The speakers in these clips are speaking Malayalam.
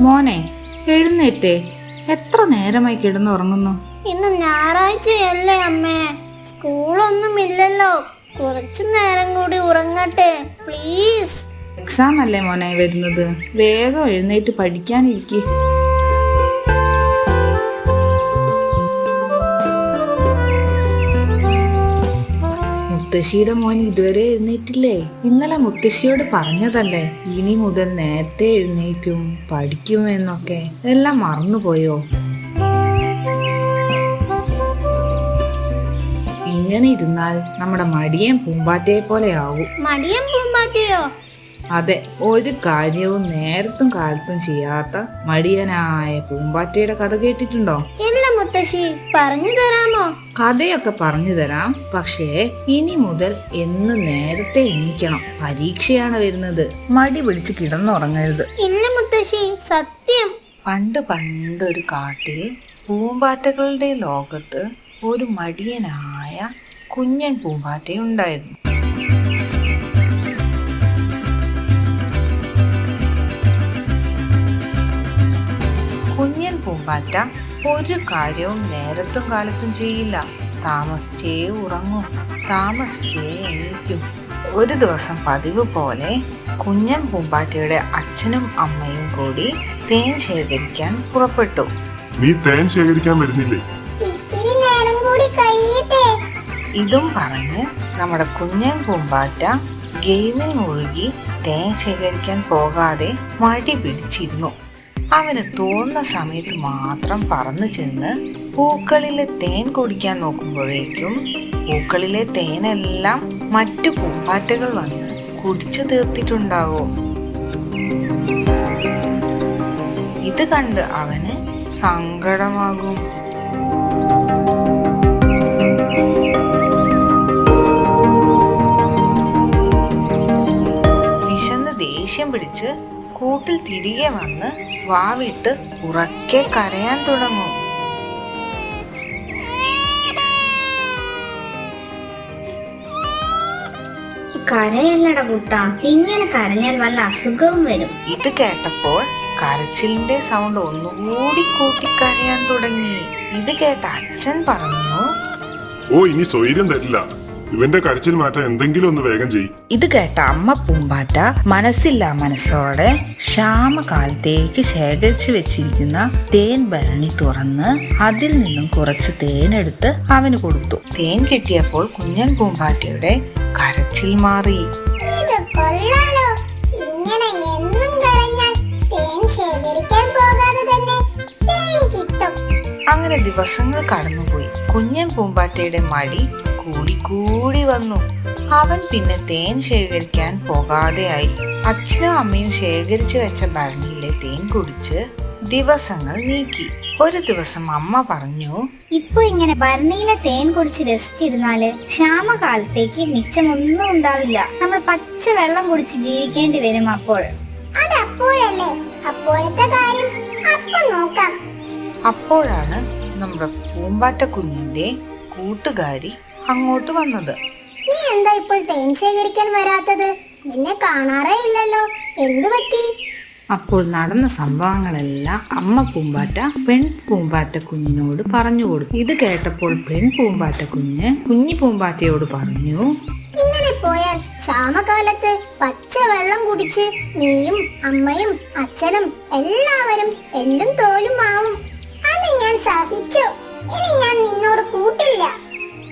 പൂമ്പാറ്റേ എത്ര നേരമായി കിടന്നുറങ്ങുന്നു? ഇന്ന് ഞായറാഴ്ചയല്ലേ അമ്മേ. സ്കൂളൊന്നും ഇല്ലല്ലോ കുറച്ചു നേരം കൂടി ഉറങ്ങട്ടെ പ്ലീസ്. എക്സാം അല്ലേ മോനെ വരുന്നത്? വേഗം എഴുന്നേറ്റ് പഠിക്കാനിരിക്കെ. മുത്തശ്ശിയുടെ മോൻ ഇതുവരെ എഴുന്നേറ്റില്ലേ? ഇന്നലെ മുത്തശ്ശിയോട് പറഞ്ഞതല്ലേ ഇനി മുതൽ നേരത്തെ എഴുന്നേക്കും പഠിക്കും എന്നൊക്കെ എല്ലാം മറന്നുപോയോ? ഇങ്ങനെ ഇരുന്നാൽ നമ്മുടെ മടിയൻ പൂമ്പാറ്റയെ പോലെ ആവും. മടിയൻ പൂമ്പാറ്റയോ? അതെ ഒരു കാര്യവും നേരത്തും കാലത്തും ചെയ്യാത്ത മടിയനായ പൂമ്പാറ്റയുടെ കഥ കേട്ടിട്ടുണ്ടോ? മുത്തശ്ശി പറഞ്ഞു തരാമോ? കഥയൊക്കെ പറഞ്ഞു തരാം. പക്ഷേ ഇനി മുതൽ എന്ന് നേരത്തെ എണീക്കണം. പരീക്ഷയാണ് വരുന്നത്. മടി പിടിച്ച് കിടന്നുറങ്ങരുത്. ഇല്ല മുത്തശ്ശി സത്യം. പണ്ട് പണ്ടൊരു കാട്ടിൽ പൂമ്പാറ്റകളുടെ ലോകത്ത് ഒരു മടിയനായ കുഞ്ഞൻ പൂമ്പാറ്റയുണ്ടായിരുന്നു കുഞ്ഞൻ പൂമ്പാറ്റ ഒരു കാര്യവും നേരത്തും കാലത്തും ചെയ്യില്ല. താമസിച്ചേ ഉറങ്ങും. താമസിച്ചേ എണീക്കും. ഒരു ദിവസം പതിവ് പോലെ കുഞ്ഞൻ പൂമ്പാറ്റയുടെ അച്ഛനും അമ്മയും കൂടി തേൻ ശേഖരിക്കാൻ പുറപ്പെട്ടു. നീ തേൻ ശേഖരിക്കാൻ വരുന്നില്ലേ? ഇത്തിരി നേരം കൂടി കഴിയട്ടെ. ഇതും പറഞ്ഞ് നമ്മുടെ കുഞ്ഞൻ പൂമ്പാറ്റ ഗെയിമിൽ മുഴുകി തേൻ ശേഖരിക്കാൻ പോകാതെ മടി പിടിച്ചിരുന്നു. അവന് തോന്നുന്ന സമയത്ത് മാത്രം പറന്നു ചെന്ന് പൂക്കളിലെ തേൻ കുടിക്കാൻ നോക്കുമ്പോഴേക്കും പൂക്കളിലെ തേനെല്ലാം മറ്റു പൂമ്പാറ്റകൾ വന്ന് കുടിച്ചു തീർത്തിട്ടുണ്ടാവും? ഇത് കണ്ട് അവന് സങ്കടമാകും. വിശന്ന് ദേഷ്യം പിടിച്ച് കൂട്ടിൽ തിരികെ വന്ന് വാവിട്ട് ഉറക്കെ കരയാൻ തുടങ്ങും. കരയല്ലട കുട്ട. ഇങ്ങനെ കരഞ്ഞാൽ വല്ല അസുഖവും വരും. ഇത് കേട്ടപ്പോൾ കരച്ചിലിന്റെ സൗണ്ട് ഒന്നുകൂടി കൂട്ടി കരയാൻ തുടങ്ങി. ഇത് കേട്ട അച്ഛൻ പറഞ്ഞു ഓ ഇനി സ്വൈര്യം തരില്ല. ഇവന്റെ കരച്ചിൽ മാറ്റാൻ എന്തെങ്കിലും ഒന്ന് വേഗം ചെയ്. ഇത് കേട്ട അമ്മ പൂമ്പാറ്റ മനസ്സില്ല മനസ്സോടെ ക്ഷാമകാലത്തേക്ക് ശേഖരിച്ചു വെച്ചിരിക്കുന്ന തേൻ ഭരണി തുറന്ന് അതിൽ നിന്നും കുറച്ച് തേൻ എടുത്ത് അവന് കൊടുത്തു. തേൻ കിട്ടിയപ്പോൾ കുഞ്ഞൻ പൂമ്പാറ്റയുടെ കരച്ചിൽ മാറി. ഇങ്ങനെ എന്നും കരഞ്ഞാൽ തേൻ ശേഖരിക്കാൻ പോകാതെ തന്നെ തേൻ കിട്ടും. അങ്ങനെ ദിവസങ്ങൾ കടന്നുപോയി. കുഞ്ഞൻ പൂമ്പാറ്റയുടെ മടി കൂടിക്കൂടി വന്നു. അവൻ പിന്നെ തേൻ ശേഖരിക്കാൻ പോകാതെയായി. അച്ഛനും അമ്മയും ശേഖരിച്ചു വെച്ച ഭരണിയിലെ തേൻ കുടിച്ച് ദിവസങ്ങൾ നീക്കി. ഒരു ദിവസം അമ്മ പറഞ്ഞു ഇപ്പൊ ഇങ്ങനെ ഭരണിയിലെ തേൻ കുടിച്ച് രസിച്ചിരുന്നാൽ ക്ഷാമകാലത്തേക്ക് മിച്ചമൊന്നും ഉണ്ടാവില്ല. നമ്മൾ പച്ച വെള്ളം കുടിച്ച് ജീവിക്കേണ്ടി വരും അപ്പോൾ. അതപ്പോഴല്ലേ അപ്പോഴത്തെ കാര്യം. അപ്പൊ നോക്കാം. അപ്പോഴാണ് നമ്മുടെ പൂമ്പാറ്റ കുഞ്ഞിന്റെ കൂട്ടുകാരി അങ്ങോട്ട് വന്നത്. നീ എന്താ ഇപ്പോൾ തേൻ ശേഖരിക്കാൻ വരാത്തത്? നിന്നെ കാണാറേ ഇല്ലല്ലോ. എന്തു പറ്റി? അപ്പോൾ നടന്ന സംഭവങ്ങളെല്ലാം അമ്മ പൂമ്പാറ്റ പെൺ പൂമ്പാറ്റ കുഞ്ഞിനോട് പറഞ്ഞു കൊടുത്തു. ഇത് കേട്ടപ്പോൾ പെൺ പൂമ്പാറ്റ കുഞ്ഞ് കുഞ്ഞി പൂമ്പാറ്റയോട് പറഞ്ഞു ഇങ്ങനെ പോയാൽ ക്ഷാമകാലത്ത് പച്ച വെള്ളം കുടിച്ച് നീയും അമ്മയും അച്ഛനും എല്ലാവരും എല്ലും തോലും ആവും. ഞാൻ സഹിച്ചു ഇനി ഞാൻ നിന്നോട് കൂട്ടില്ല.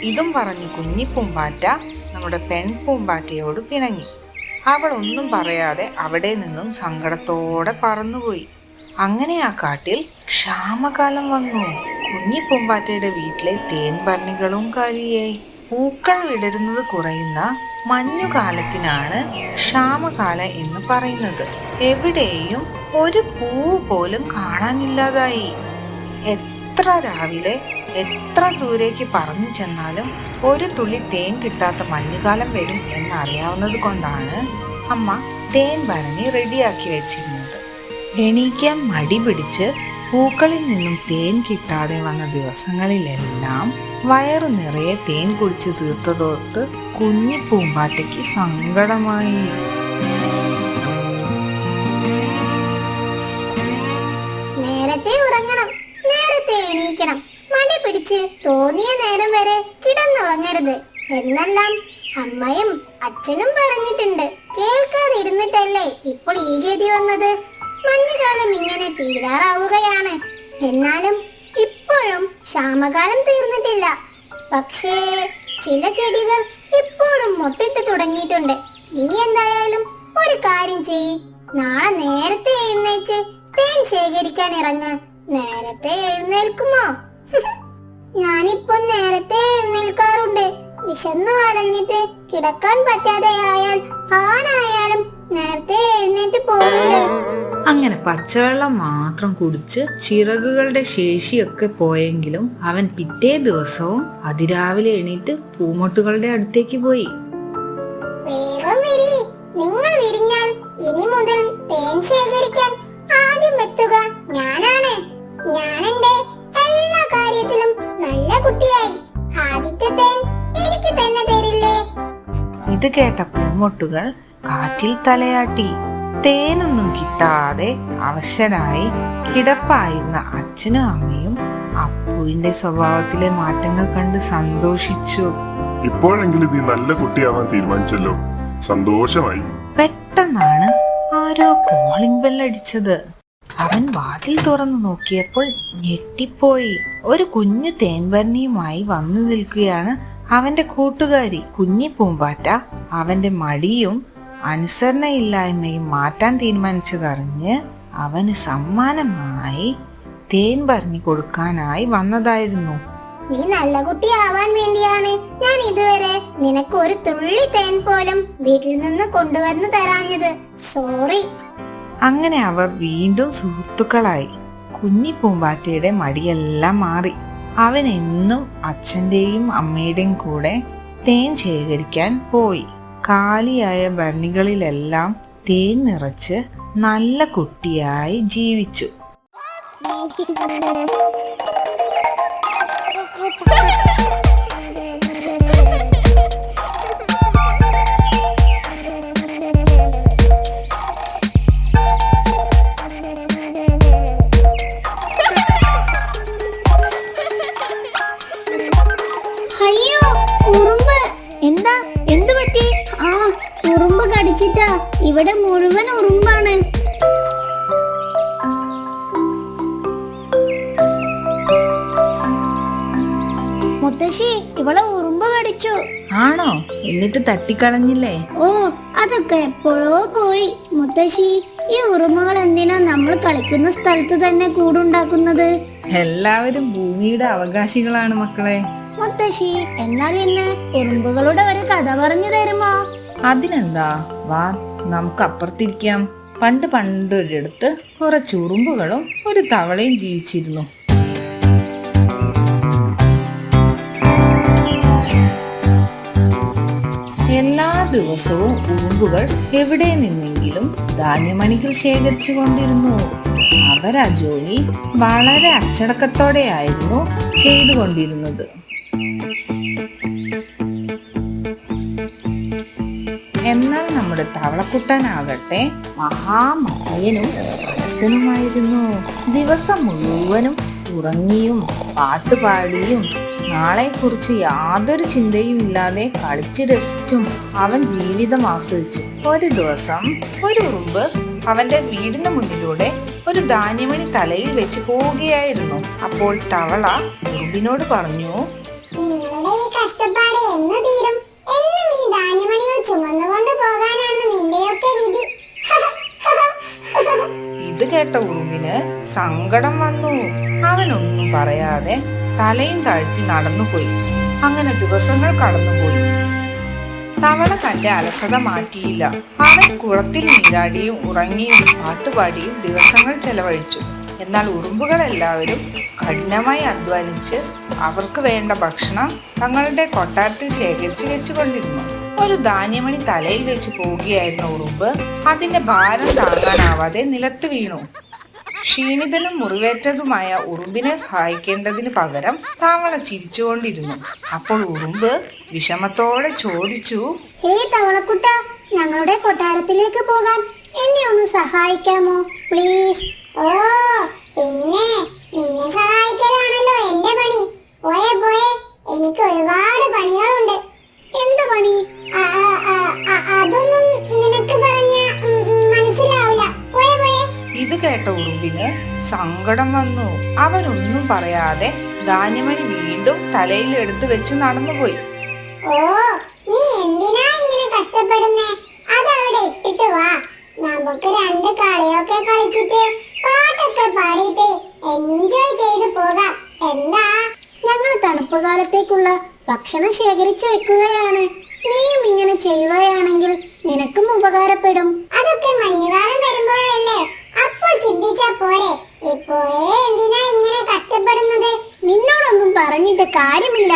ഇതും പറഞ്ഞു കുഞ്ഞിപ്പൂമ്പാറ്റ നമ്മുടെ പെൺപൂമ്പാറ്റയോട് പിണങ്ങി. അവൾ ഒന്നും പറയാതെ അവിടെ നിന്നും സങ്കടത്തോടെ പറന്നുപോയി. അങ്ങനെ ആ കാട്ടിൽ ക്ഷാമകാലം വന്നു. കുഞ്ഞിപ്പൂമ്പാറ്റയുടെ വീട്ടിലെ തേൻ ഭരണികളും കാലിയായി. പൂക്കൾ വിടരുന്നത് കുറയുന്ന മഞ്ഞുകാലത്തിനാണ് ക്ഷാമകാല എന്ന് പറയുന്നത്. എവിടെയും ഒരു പൂ പോലും കാണാനില്ലാതായി. എത്ര രാവിലെ എത്ര ദൂരേക്ക് പറഞ്ഞു ചെന്നാലും ഒരു തുള്ളി തേൻ കിട്ടാത്ത മഞ്ഞുകാലം വരും എന്നറിയാവുന്നത് കൊണ്ടാണ് അമ്മ തേൻ ഭരണി റെഡിയാക്കി വെച്ചിരുന്നത്. എണീക്കാൻ മടി പിടിച്ച് പൂക്കളിൽ നിന്നും തേൻ കിട്ടാതെ വന്ന ദിവസങ്ങളിലെല്ലാം വയറു നിറയെ തേൻ കുടിച്ചു തീർത്തതോർത്ത് കുഞ്ഞു പൂമ്പാറ്റയ്ക്ക് സങ്കടമായി. എണീക്കണം. മടി പിടിച്ച് തോന്നിയ നേരം വരെ കിടന്നുറങ്ങരുത്. എന്നെല്ലാം അമ്മയും അച്ഛനും പറഞ്ഞിട്ടുണ്ട്. കേൾക്കാതിരുന്നിട്ടല്ലേ ഇപ്പോൾ ഈ ഗതി വന്നത്? മഞ്ഞുകാലം ഇങ്ങനെ തീരാറാവുകയാണ്. എന്നാലും ഇപ്പോഴും ക്ഷാമകാലം തീർന്നിട്ടില്ല. പക്ഷേ ചില ചെടികൾ ഇപ്പോഴും മുട്ടിട്ട് തുടങ്ങിയിട്ടുണ്ട്. നീ എന്തായാലും ഒരു കാര്യം ചെയ്യ്. നാളെ നേരത്തെ എഴുന്നേറ്റ് തേൻ ശേഖരിക്കാൻ ഇറങ്ങ. നേരത്തെ എഴുന്നേൽക്കുമോ? ഞാനിപ്പോ നേരത്തെ എഴുന്നേൽക്കാറുണ്ട്. വിശന്നു അലഞ്ഞിട്ട് കിടക്കാൻ പറ്റാതെ ആയാൽ നേരത്തെ എഴുന്നേറ്റ് പോകില്ലേ അങ്ങനെ പച്ചവെള്ളം മാത്രം കുടിച്ച് ചിറകുകളുടെ ശേഷിയൊക്കെ പോയെങ്കിലും അവൻ പിറ്റേ ദിവസവും അതിരാവിലെ എണീറ്റ് പൂമൊട്ടുകളുടെ അടുത്തേക്ക് പോയി. വേഗം വിരി. നിങ്ങൾ വിരിഞ്ഞാൽ ഇനി മുതൽ തേൻ ശേഖരിക്കാൻ ആദ്യം എത്തുക. ഞാനാണ്. ഞാൻ എന്റെ എല്ലാ കാര്യത്തിലും നല്ല കുട്ടിയായി. ആദ്യത്തെ തേൻ എനിക്ക് തന്നെ തരില്ലേ? ഇത് കേട്ട പൂമൊട്ടുകൾ കാറ്റിൽ തലയാട്ടി. തേനൊന്നും കിട്ടാതെ അവശരായി കിടപ്പായിരുന്ന അച്ഛനും അമ്മയും അപ്പുവിന്റെ സ്വഭാവത്തിലെ മാറ്റങ്ങൾ കണ്ട് സന്തോഷിച്ചു. ഇപ്പോഴെങ്കിലും നീ നല്ല കുട്ടിയാവാൻ തീരുമാനിച്ചല്ലോ. സന്തോഷമായി. പെട്ടെന്നാണ് ആരോ കോളിംഗ് ബെല്ലടിച്ചത് അവൻ വാതിൽ തുറന്നു നോക്കിയപ്പോൾ ഞെട്ടിപ്പോയി. ഒരു കുഞ്ഞു തേൻവരണിയുമായി വന്നു നിൽക്കുകയാണ് അവന്റെ കൂട്ടുകാരി കുഞ്ഞി പൂമ്പാറ്റ. അവന്റെ മടിയും അനുസരണയില്ലായ്മയും മാറ്റാൻ തീരുമാനിച്ചതറിഞ്ഞ് അവന് സമ്മാനമായി തേൻ പറഞ്ഞു കൊടുക്കാനായി വന്നതായിരുന്നു. നീ നല്ല കുട്ടിയാവാൻ വേണ്ടിയാണ്. ഞാൻ ഇതുവരെ നിനക്ക് ഒരു തുള്ളി തേൻ പോലും വീട്ടിൽ നിന്ന് കൊണ്ടുവന്ന് തരാഞ്ഞത്. സോറി. അങ്ങനെ അവർ വീണ്ടും സുഹൃത്തുക്കളായി. കുഞ്ഞി പൂമ്പാറ്റയുടെ മടിയെല്ലാം മാറി. അവൻ എന്നും അച്ഛന്റെയും അമ്മയുടെയും കൂടെ തേൻ ശേഖരിക്കാൻ പോയി. കാലിയായ ഭരണികളിലെല്ലാം തേൻ നിറച്ച് നല്ല കുട്ടിയായി ജീവിച്ചു. എന്നിട്ട് തട്ടിക്കളഞ്ഞില്ലേ? ഓ അതൊക്കെ എപ്പോഴോ പോയി. മുത്തശ്ശി ഈ ഉറുമകൾ എന്തിനാ നമ്മൾ കളിക്കുന്ന സ്ഥലത്ത് തന്നെ കൂടുണ്ടാക്കുന്നത്? എല്ലാവരും ഭൂമിയുടെ അവകാശികളാണ് മക്കളെ. മുത്തശ്ശി എന്നാൽ ഇന്ന് ഉറുമ്പുകളുടെ ഒരു കഥ പറഞ്ഞു തരുമോ? അതിനെന്താ? വാ നമുക്ക് അപ്പുറത്തിരിക്കാം. പണ്ട് പണ്ടൊരിടത്ത് കുറച്ച് ഉറുമ്പുകളും ഒരു തവളയും ജീവിച്ചിരുന്നു. ദിവസവും ഉമ്പുകൾ എവിടെ നിന്നെങ്കിലും ധാന്യമണികൾ ശേഖരിച്ചു കൊണ്ടിരുന്നു അവർ ആ ജോലി വളരെ അച്ചടക്കത്തോടെയായിരുന്നു ചെയ്തുകൊണ്ടിരുന്നത്. എന്നാൽ നമ്മുടെ തവളക്കുട്ടനാകട്ടെ മഹാമയനും മനസ്സനുമായിരുന്നു. ദിവസം മുഴുവനും ഉറങ്ങിയും പാട്ടുപാടിയും നാളെക്കുറിച്ച് യാതൊരു ചിന്തയും ഇല്ലാതെ കളിച്ചു രസിച്ചും അവൻ ജീവിതം ആസ്വദിച്ചു. ഒരു ദിവസം ഒരു ഉറുമ്പ് അവന്റെ വീടിന് മുന്നിലൂടെ ഒരു ധാന്യമണി തലയിൽ വെച്ച് പോവുകയായിരുന്നു. അപ്പോൾ തവള ഉറുമ്പിനോട് പറഞ്ഞു നിങ്ങളുടെ ഈ കഷ്ടപ്പാട് എന്ന് തീരും. എന്നും ഈ ധാന്യമണികൾ ചുമന്നുകൊണ്ട് പോകാനാണ് നിന്റെയൊക്കെ വിധി. ഇത് കേട്ട ഉറുമ്പിന് സങ്കടം വന്നു. അവനൊന്നും പറയാതെ തലയും താഴ്ത്തി നടന്നുപോയി. അങ്ങനെ ദിവസങ്ങൾ കടന്നുപോയി. തവള തന്റെ അലസത മാറ്റിയില്ല. അവൻ കുളത്തിൽ നീരാടിയും ഉറങ്ങിയും പാട്ടുപാടിയും ദിവസങ്ങൾ ചെലവഴിച്ചു. എന്നാൽ ഉറുമ്പുകൾ എല്ലാവരും കഠിനമായി അധ്വാനിച്ച് അവർക്ക് വേണ്ട ഭക്ഷണം തങ്ങളുടെ കൊട്ടാരത്തിൽ ശേഖരിച്ചു വെച്ചുകൊണ്ടിരുന്നു. ഒരു ധാന്യമണി തലയിൽ വെച്ച് പോവുകയായിരുന്ന ഉറുമ്പ് അതിന്റെ ഭാരം താങ്ങാനാവാതെ നിലത്ത് വീണു. ക്ഷീണിതനും മുറിവേറ്റതുമായ ഉറുമ്പിനെ സഹായിക്കേണ്ടതിന് പകരം തവള ചിരിച്ചുകൊണ്ടിരുന്നു. അപ്പോൾ ഉറുമ്പ് വിഷമത്തോടെ ചോദിച്ചു ഹേ തവളക്കുട്ട ഞങ്ങളുടെ കൊട്ടാരത്തിലേക്ക് പോകാൻ എന്നെ ഒന്ന് സഹായിക്കാമോ? പ്ലീസ്. ഓ പിന്നെ നിന്നെ സഹായിക്കലാണല്ലോ എന്റെ പണി. പോയെ പോയെ. എനിക്ക് ഒരുപാട് സങ്കടം വന്നു. അവനൊന്നും പറയാതെ ധാന്യമണി വീണ്ടും തലയിൽ എടുത്തു വെച്ച് നടന്നുപോയി. ഓ നീ എന്തിനാ ഇങ്ങനെ കഷ്ടപ്പെടുന്നേ? അവിടെ ഇട്ടിട്ട് വാ. നമുക്ക് രണ്ട് കളിയൊക്കെ കളിച്ചിട്ട് പാട്ടൊക്കെ പാടിയിട്ട് എൻജോയ് ചെയ്ത് പോകാം. എന്താ? ഞങ്ങൾ തണുപ്പ് കാലത്തേക്കുള്ള ഭക്ഷണം ശേഖരിച്ചു വെക്കുകയാണ്. നീയും ഇങ്ങനെ ചെയ്യുകയാണെങ്കിൽ നിനക്കും ഉപകാരപ്പെടും. അതൊക്കെ മഞ്ഞുകാലം വരുമ്പോഴല്ലേ? ചിന്തിച്ചാ പോരെ. ഇപ്പോഴേ എന്തിനാ ഇങ്ങനെ കഷ്ടപ്പെടുന്നത്? നിന്നോടൊന്നും പറഞ്ഞിട്ട് കാര്യമില്ല.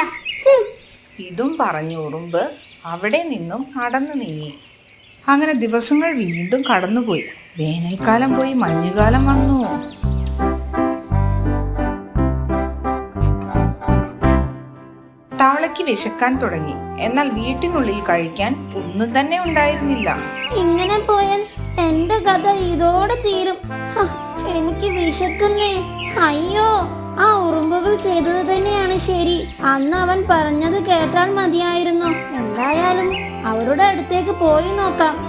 ഇതും പറഞ്ഞു ഉറുമ്പ് അവിടെ നിന്നും നടന്നു നീങ്ങി. അങ്ങനെ ദിവസങ്ങൾ വീണ്ടും കടന്നുപോയി. വേനൽക്കാലം പോയി മഞ്ഞുകാലം വന്നു. തവളയ്ക്ക് വിശക്കാൻ തുടങ്ങി. എന്നാൽ വീട്ടിനുള്ളിൽ കഴിക്കാൻ ഒന്നും തന്നെ ഉണ്ടായിരുന്നില്ല. ഇങ്ങനെ പോയാൽ എന്റെ കഥ ഇതോടെ തീരും. എനിക്ക് വിശക്കുന്നേ. അയ്യോ ആ ഉറുമ്പുകൾ ചെയ്തത് തന്നെയാണ് ശരി. അന്ന് അവൻ പറഞ്ഞത് കേട്ടാൽ മതിയായിരുന്നു. എന്തായാലും അവരുടെ അടുത്തേക്ക് പോയി നോക്കാം.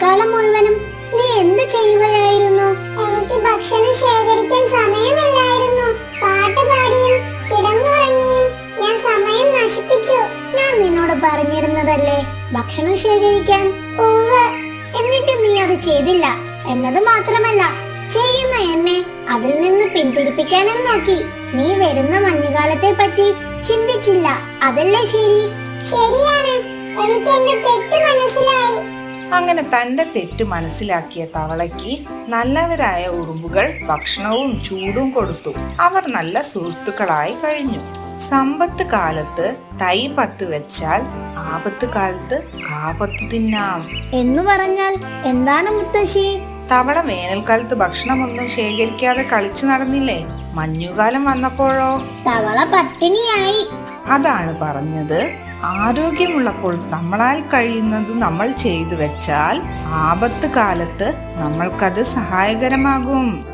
വേനൽക്കാലം മുഴുവനും നീ എന്ത് ചെയ്യുകയായിരുന്നു? എനിക്ക് ഭക്ഷണം ശേഖരിക്കാൻ സമയമില്ലായിരുന്നു. പാട്ട് പാടിയും കിടന്നുറങ്ങിയും ഞാൻ സമയം നശിപ്പിച്ചു. ഞാൻ നിന്നോട് പറഞ്ഞിരുന്നതല്ലേ ഭക്ഷണം ശേഖരിക്കാൻ? ഉവ്വ്. എന്നിട്ട് നീ അത് ചെയ്തില്ല. എന്നത് മാത്രമല്ല ചെയ്യുന്ന എന്നെ അതിൽ നിന്ന് പിന്തിരിപ്പിക്കാനും നോക്കി. നീ വരുന്ന മഞ്ഞുകാലത്തെ പറ്റി ചിന്തിച്ചില്ല. അതല്ലേ ശരി? ശരിയാണ്. എനിക്ക് എന്റെ തെറ്റ് മനസ്സിലായി. അങ്ങനെ തന്റെ തെറ്റ് മനസ്സിലാക്കിയ തവളയ്ക്ക് നല്ലവരായ ഉറുമ്പുകൾ ഭക്ഷണവും ചൂടും കൊടുത്തു. അവർ നല്ല സുഹൃത്തുക്കളായി കഴിഞ്ഞു. സമ്പത്ത് കാലത്ത് തൈ പത്ത് വെച്ചാൽ ആപത്ത് കാലത്ത് കാപത്ത് തിന്നാം. എന്ന് പറഞ്ഞാൽ എന്താണ് മുത്തശ്ശി? തവള വേനൽക്കാലത്ത് ഭക്ഷണമൊന്നും ശേഖരിക്കാതെ കളിച്ചു നടന്നില്ലേ? മഞ്ഞുകാലം വന്നപ്പോഴോ? തവള പട്ടിണിയായി. അതാണ് പറഞ്ഞത്. ആരോഗ്യമുള്ളപ്പോൾ നമ്മളാൽ കഴിയുന്നത് നമ്മൾ ചെയ്തു വെച്ചാൽ ആപത്ത് കാലത്ത് നമ്മൾക്കത് സഹായകരമാകും.